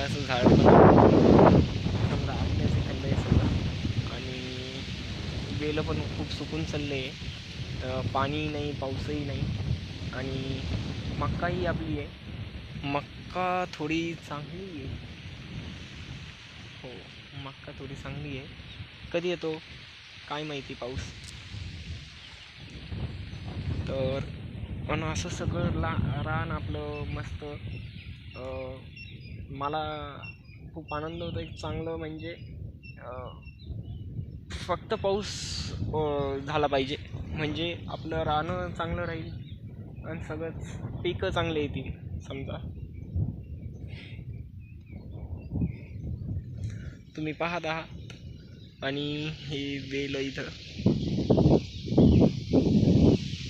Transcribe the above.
असं झाड पण समजा आंबे असे खाल्ले आहे समजा. आणि वेलं पण खूप सुकून चालले आहे. तर पाणी नाही पाऊसही नाही. आणि मक्काही आपली आहे. मक्का थोडी चांगली आहे. हो मक्का थोडी चांगली आहे. कधी येतो? काय माहिती पाऊस? तर पण असं सगळं ला रान आपलं मस्त मला खूप आनंद होतो. एक चांगलं म्हणजे फक्त पाऊस झाला पाहिजे. म्हणजे आपलं राहणं चांगलं राहील आणि सगळंच पिकं चांगले येतील समजा. तुम्ही पाहत आहात. आणि हे वेल इथं.